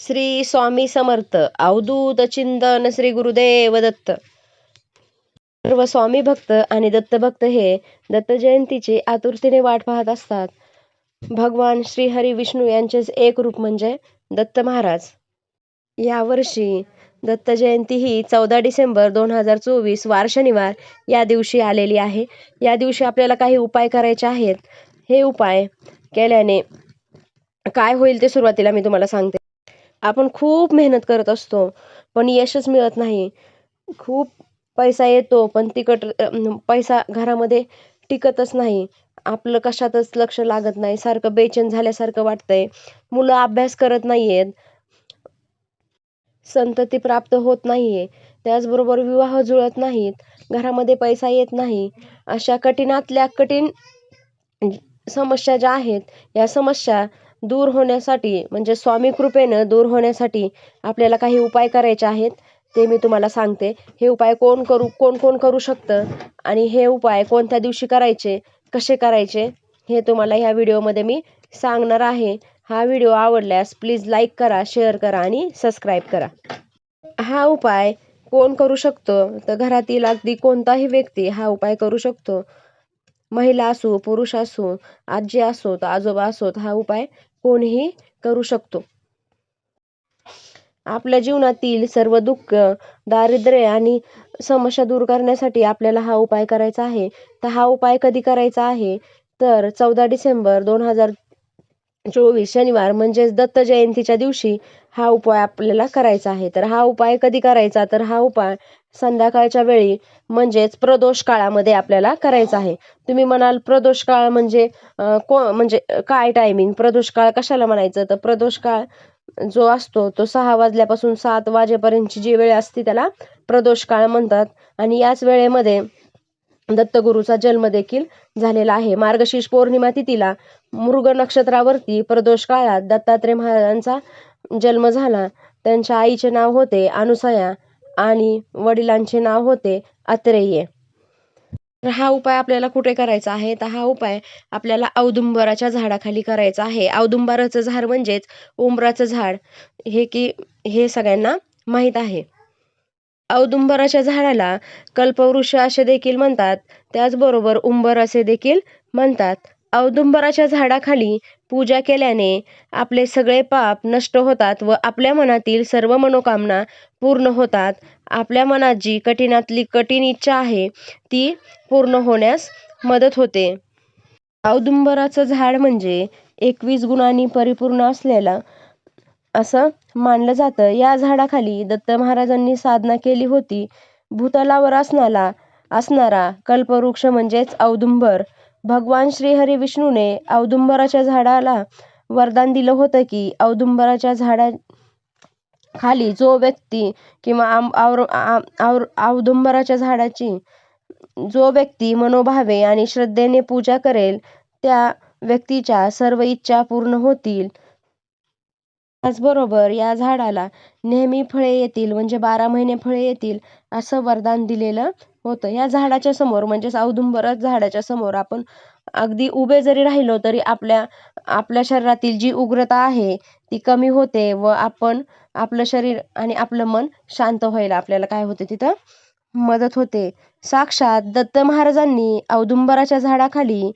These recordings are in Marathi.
श्री स्वामी समर्थ अवधूत चिंतन श्री गुरुदेव दत्त. सर्व स्वामी भक्त आणि दत्त भक्त हे दत्त जयंतीची आतुरतेने वाट पाहत असतात. भगवान श्री हरी विष्णू यांचेच एक रूप म्हणजे दत्त महाराज. यावर्षी दत्त जयंती ही चौदा डिसेंबर दोन हजार चोवीस वार शनिवार या दिवशी आलेली आहे. या दिवशी आपल्याला काही उपाय करायचे आहेत. हे उपाय केल्याने काय होईल ते सुरुवातीला मी तुम्हाला सांगते. आपण खूप मेहनत करत असतो पण यशच मिळत नाही. खूप पैसा येतो पण तिकट पैसा घरामध्ये टिकतच नाही. आपलं कशातच लक्ष लागत नाही. सारखं बेचैन झाल्यासारखं वाटतंय. मुलं अभ्यास करत नाहीयेत. संतती प्राप्त होत नाहीये. त्याचबरोबर विवाह जुळत नाहीत. घरामध्ये पैसा येत नाही. अशा कठीणातल्या कठीण समस्या ज्या आहेत या समस्या दूर होण्यासाठी म्हणजे स्वामी कृपेनं दूर होण्यासाठी आपल्याला काही उपाय करायचे आहेत ते मी तुम्हाला सांगते. हे उपाय कोण करू कोण कोण करू शकतं आणि हे उपाय कोणत्या दिवशी करायचे कसे करायचे हे तुम्हाला ह्या व्हिडिओमध्ये मी सांगणार आहे. हा व्हिडिओ आवडल्यास प्लीज लाईक करा शेअर करा आणि सबस्क्राईब करा. हा उपाय कोण करू शकतो? तर घरातील अगदी कोणताही व्यक्ती हा उपाय करू शकतो. महिला असो पुरुष असो आजी असोत आजोबा असोत हा उपाय कोणीही करू शकतो. आपल्या जीवनातील सर्व दुःख दारिद्र्य आणि समस्या दूर करण्यासाठी आपल्याला हा उपाय करायचा आहे. तर हा उपाय कधी करायचा आहे? तर चौदा डिसेंबर दोन हजार चोवीस शनिवार म्हणजेच दत्त जयंतीच्या दिवशी हा उपाय आपल्याला करायचा आहे. तर हा उपाय कधी करायचा? तर हा उपाय संध्याकाळच्या वेळी म्हणजेच प्रदोष काळामध्ये आपल्याला करायचं आहे. तुम्ही म्हणाल प्रदोष काळ म्हणजे को म्हणजे काय टायमिंग प्रदोष काळ कशाला म्हणायचं? तर प्रदोष काळ जो असतो तो सहा वाजल्यापासून सात वाजेपर्यंतची जी वेळ असते त्याला प्रदोष काळ म्हणतात. आणि याच वेळेमध्ये दत्तगुरूचा जन्म देखील झालेला आहे. मार्गशीर्ष पौर्णिमा तिथीला मृग नक्षत्रावरती प्रदोष काळात दत्तात्रय महाराजांचा जन्म झाला. त्यांच्या आईचे नाव होते अनुसया. आणि वडिलांचे नाव होते अत्रेय. तर हा उपाय आपल्याला कुठे करायचा आहे? तर हा उपाय आपल्याला औदुंबराच्या झाडाखाली करायचा आहे. औदुंबराचं झाड म्हणजेच उंबराचं झाड. हे की हे सगळ्यांना माहीत आहे. औदुंबराच्या झाडाला कल्पवृक्ष असे देखील म्हणतात. त्याचबरोबर उंबर असे देखील म्हणतात. औदुंबराच्या झाडाखाली पूजा केल्याने आपले सगळे पाप नष्ट होतात व आपल्या मनातील सर्व मनोकामना पूर्ण होतात. आपल्या मनात जी कठीणातली कठीण इच्छा आहे ती पूर्ण होण्यास मदत होते. औदुंबराचं झाड म्हणजे एकवीस गुणांनी परिपूर्ण असलेला असं मानलं जातं. या झाडाखाली दत्त महाराजांनी साधना केली होती. भूतलावर असणारा असणारा कल्पवृक्ष म्हणजेच औदुंबर. भगवान श्रीहरी विष्णूने औदुंबराच्या झाडाला वरदान दिलं होतं की औदुंबराच्या झाडा खाली जो व्यक्ती किंवा औदुंबराच्या झाडाची जो व्यक्ती मनोभावे आणि श्रद्धेने पूजा करेल त्या व्यक्तीच्या सर्व इच्छा पूर्ण होतील. त्याचबरोबर या झाडाला नेहमी फळे येतील म्हणजे बारा महिने फळे येतील असं वरदान दिलेलं होतं. या झाडाच्या समोर म्हणजेच औदुंबर झाडाच्या समोर आपण अगदी उभे जरी राहिलो तरी आपल्या आपल्या शरीरातील जी उग्रता आहे ती कमी होते व आपण आपलं शरीर आणि आपलं मन शांत व्हायला आपल्याला काय होते तिथं? मदत होते. साक्षात दत्त महाराजांनी औदुंबराच्या झाडाखाली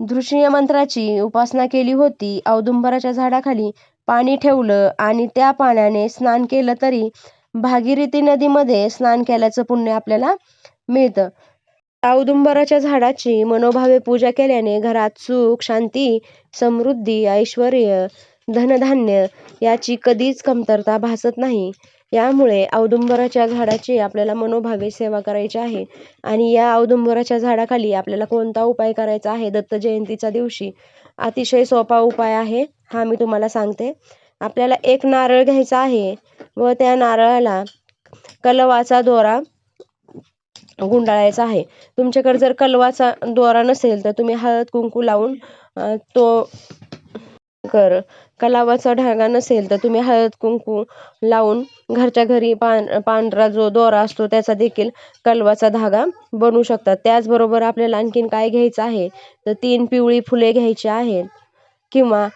दृश्य मंत्राची उपासना केली होती. औदुंबराच्या झाडाखाली पाणी ठेवलं आणि त्या पाण्याने स्नान केलं तरी भागीरथी नदीमध्ये स्नान केल्याचं पुण्य आपल्याला मिळतं. औदुंबराच्या झाडाची मनोभावे पूजा केल्याने घरात सुख शांती समृद्धी ऐश्वर धनधान्य याची कधीच कमतरता भासत नाही. यामुळे औदुंबराच्या झाडाची आपल्याला मनोभावे सेवा करायची आहे आणि या औदुंबराच्या झाडाखाली आपल्याला कोणता उपाय करायचा आहे? दत्त जयंतीच्या दिवशी अतिशय सोपा उपाय आहे हा मी तुम्हाला सांगते. आपल्याला एक नारळ घ्यायचा आहे व त्या नारळाला कलवाचा दोरा गुंडाळायचा आहे. तुमच्याकडे जर कलवाचा दोरा नसेल तर तुम्ही हळद कुंकू लावून तो कर. कलावाचा धागा नसेल तर तुम्ही हळद कुंकू लावून घरच्या घरी पान पांढरा जो दोरा असतो त्याचा देखील कलवाचा धागा बनवू शकतात. त्याचबरोबर आपल्याला आणखीन काय घ्यायचं आहे? तर तीन पिवळी फुले घ्यायची आहेत किंवा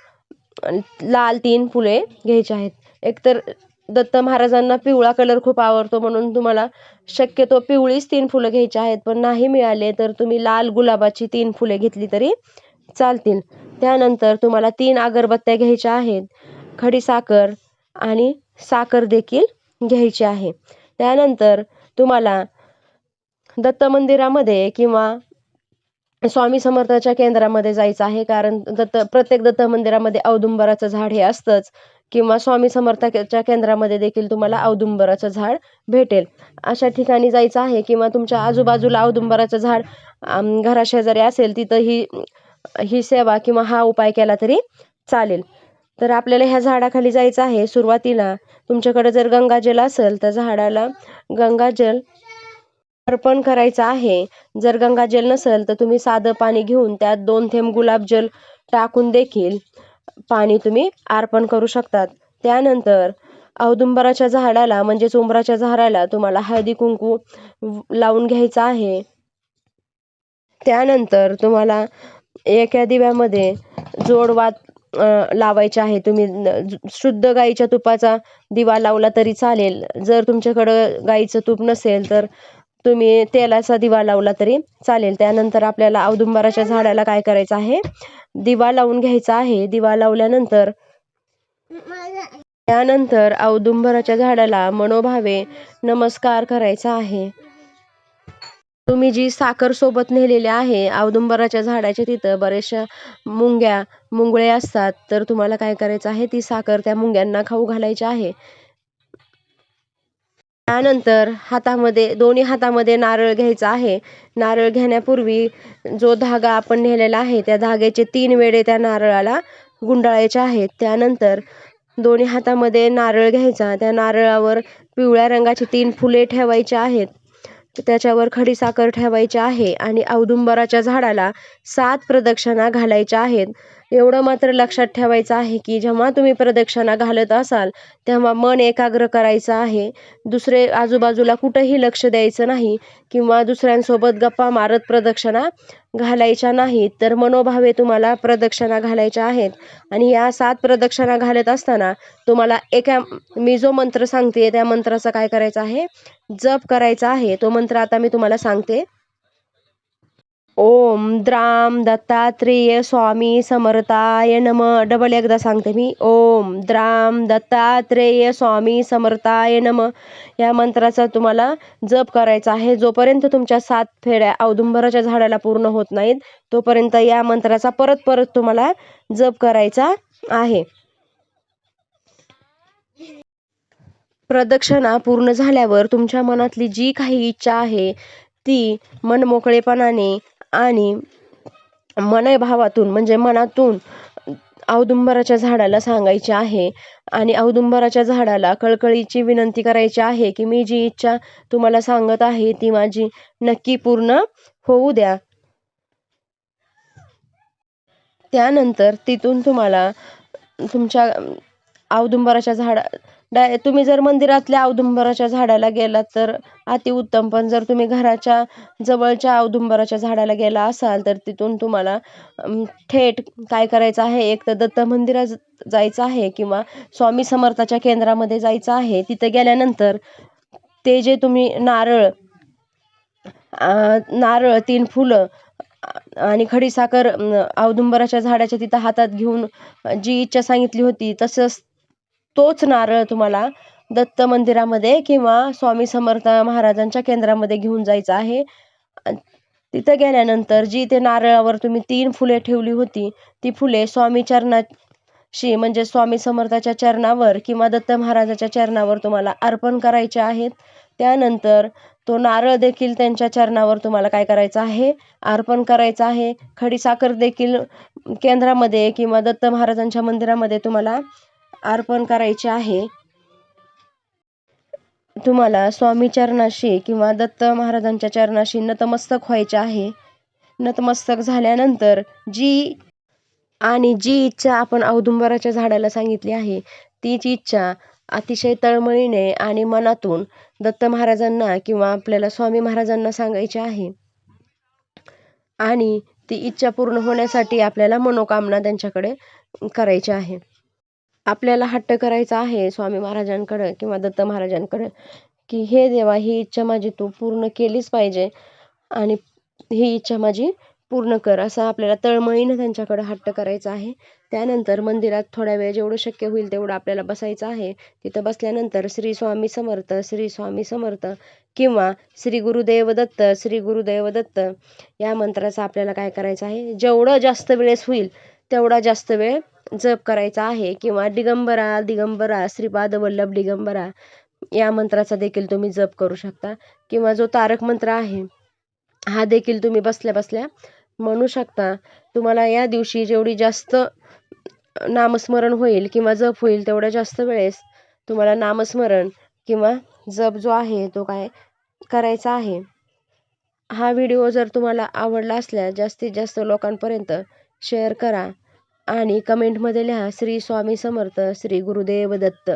लाल तीन फुले घ्यायची आहेत. एकतर दत्त महाराजांना पिवळा कलर खूप आवडतो म्हणून तुम्हाला शक्यतो पिवळीच तीन फुलं घ्यायची आहेत. पण नाही मिळाले तर तुम्ही लाल गुलाबाची तीन फुले घेतली तरी चालतील. त्यानंतर तुम्हाला तीन अगरबत्त्या घ्यायच्या आहेत. खडीसाखर आणि साखर देखील घ्यायची आहे. त्यानंतर तुम्हाला दत्त मंदिरामध्ये किंवा स्वामी समर्थाच्या केंद्रामध्ये जायचं आहे. कारण दत्त प्रत्येक दत्त मंदिरामध्ये औदुंबराचं झाड हे असतंच. किंवा स्वामी समर्थाच्या केंद्रामध्ये देखील तुम्हाला औदुंबराचं झाड भेटेल. अशा ठिकाणी जायचं आहे किंवा तुमच्या आजूबाजूला औदुंबराचं झाड घराशेजारी असेल तिथंही ही सेवा किंवा हा उपाय केला तरी चालेल. तर आपल्याला ह्या झाडाखाली जायचं आहे सुरुवातीला. तुमच्याकडे जर गंगाजल असेल तर झाडाला गंगाजल अर्पण करायचं आहे. जर गंगाजल नसेल तर तुम्ही साधं पाणी घेऊन त्यात दोन थेंब गुलाबजल टाकून देखील पाणी तुम्ही अर्पण करू शकतात. त्यानंतर औदुंबराच्या झाडाला म्हणजेच उंबराच्या झाडाला तुम्हाला हळदी कुंकू लावून घ्यायचं आहे. त्यानंतर तुम्हाला एका दिव्यामध्ये जोडवात लावायचे आहे. तुम्ही शुद्ध गाईच्या तुपाचा दिवा लावला तरी चालेल. जर तुमच्याकडं गाईचं तूप नसेल तर तुम्ही तेलाचा दिवा लावला तरी चालेल. त्यानंतर आपल्याला औदुंबराच्या झाडाला काय करायचं आहे? दिवा लावून घ्यायचा आहे. दिवा लावल्यानंतर त्यानंतर औदुंबराच्या झाडाला मनोभावे नमस्कार करायचा आहे. तुम्ही जी साखर सोबत नेलेली आहे औदुंबराच्या झाडाच्या तिथं बऱ्याचशा मुंग्या मुंगळे असतात तर तुम्हाला काय करायचं आहे? ती साखर त्या मुंग्यांना खाऊ घालायची आहे. त्यानंतर हातामध्ये दोन्ही हातामध्ये नारळ घ्यायचा आहे. नारळ घेण्यापूर्वी जो धागा आपण नेलेला आहे त्या धाग्याचे तीन वेळे त्या नारळाला गुंडाळायचे आहेत. त्यानंतर दोन्ही हातामध्ये नारळ घ्यायचा. त्या नारळावर पिवळ्या रंगाची तीन फुले ठेवायची आहेत. त्याच्यावर खडीसाखर ठेवायची आहे आणि औदुंबराच्या झाडाला सात प्रदक्षिणा घालायच्या आहेत. एवढं मात्र लक्षात ठेवायचं आहे की जेव्हा तुम्ही प्रदक्षिणा घालत असाल तेव्हा मन एकाग्र करायचं आहे. दुसरे आजूबाजूला कुठंही लक्ष द्यायचं नाही किंवा दुसऱ्यांसोबत गप्पा मारत प्रदक्षिणा घालायच्या नाहीत तर मनोभावे तुम्हाला प्रदक्षिणा घालायच्या आहेत. आणि या सात प्रदक्षिणा घालत असताना तुम्हाला एका मी जो मंत्र सांगते त्या मंत्राचा काय करायचं आहे? जप करायचा आहे. तो मंत्र आता मी तुम्हाला सांगते. ओम द्राम दत्तात्रेय स्वामी समर्थाय नम. डबल एकदा सांगते मी. ओम द्राम दत्तात्रेय स्वामी समर्थाय नम. या मंत्राचा तुम्हाला जप करायचा आहे. जोपर्यंत तुमच्या सात फेड्या औदुंबराच्या झाडाला पूर्ण होत नाहीत तोपर्यंत या मंत्राचा परत परत तुम्हाला जप करायचा आहे. प्रदक्षिणा पूर्ण झाल्यावर तुमच्या मनातली जी काही इच्छा आहे ती मनमोकळेपणाने आणि मनभावातून म्हणजे मनातून औदुंबराच्या झाडाला सांगायची आहे आणि औदुंबराच्या झाडाला कळकळीची विनंती करायची आहे की मी जी इच्छा तुम्हाला सांगत आहे ती माझी नक्की पूर्ण होऊ द्या. त्यानंतर तिथून तुम्हाला तुमच्या औदुंबराच्या झाडा डाय तुम्ही जर मंदिरातल्या औदुंबराच्या झाडाला गेलात तर अतिउत्तम पण जर तुम्ही घराच्या जवळच्या औदुंबराच्या झाडाला गेला असाल तर तिथून तुम्हाला थेट काय करायचं आहे? एक तर दत्त मंदिरात जायचं आहे किंवा स्वामी समर्थाच्या केंद्रामध्ये जायचं आहे. तिथं गेल्यानंतर ते जे तुम्ही नारळ नारळ तीन फुलं आणि खडीसाखर औदुंबराच्या झाडाच्या तिथं हातात घेऊन जी इच्छा सांगितली होती तसंच तोच नारळ तुम्हाला दत्त मंदिरामध्ये किंवा स्वामी समर्थ महाराजांच्या केंद्रामध्ये घेऊन जायचं आहे. तिथं गेल्यानंतर जी ते नारळावर तुम्ही तीन फुले ठेवली होती ती फुले स्वामी चरणाशी म्हणजे स्वामी समर्थाच्या चरणावर किंवा दत्त महाराजाच्या चरणावर तुम्हाला अर्पण करायचे आहेत. त्यानंतर तो नारळ देखील त्यांच्या चरणावर तुम्हाला काय करायचं आहे? अर्पण करायचं आहे. खडीसाखर देखील केंद्रामध्ये किंवा दत्त महाराजांच्या मंदिरामध्ये तुम्हाला अर्पण करायचे आहे. तुम्हाला स्वामी चरणाशी किंवा दत्त महाराजांच्या चरणाशी नतमस्तक व्हायचे आहे. नतमस्तक झाल्यानंतर जी आणि जी इच्छा आपण औदुंबराच्या झाडाला सांगितली आहे तीच इच्छा अतिशय तळमळीने आणि मनातून दत्त महाराजांना किंवा आपल्याला स्वामी महाराजांना सांगायची आहे. आणि ती इच्छा पूर्ण होण्यासाठी आपल्याला मनोकामना त्यांच्याकडे करायची आहे. आपल्याला हट्ट करायचा आहे स्वामी महाराजांकडं किंवा दत्त महाराजांकडं की हे देवा ही इच्छा माझी तू पूर्ण केलीच पाहिजे आणि ही इच्छा माझी पूर्ण कर असं आपल्याला तळमळीनं त्यांच्याकडं हट्ट करायचं आहे. त्यानंतर मंदिरात थोड्या वेळ जेवढं शक्य होईल तेवढं आपल्याला बसायचं आहे. तिथं बसल्यानंतर श्री स्वामी समर्थ श्री स्वामी समर्थ किंवा श्री गुरुदेव दत्त श्री गुरुदेव दत्त या मंत्राचा आपल्याला काय करायचं आहे? जेवढं जास्त वेळेस होईल तेवढा जास्त वेळ जप करायचा आहे किंवा दिगंबरा दिगंबरा श्रीपाद वल्लभ दिगंबरा या मंत्राचा देखील तुम्ही जप करू शकता. किंवा जो तारक मंत्र आहे हा देखील तुम्ही बसल्या बसल्या म्हणू शकता. तुम्हाला या दिवशी जेवढी जास्त नामस्मरण होईल किंवा जप होईल तेवढ्या जास्त वेळेस तुम्हाला नामस्मरण किंवा जप जो आहे तो काय करायचा आहे. हा व्हिडिओ जर तुम्हाला आवडला असल्यास जास्तीत जास्त लोकांपर्यंत शेअर करा. आणि कमेंटमध्ये लिहा श्री स्वामी समर्थ श्री गुरुदेव दत्त.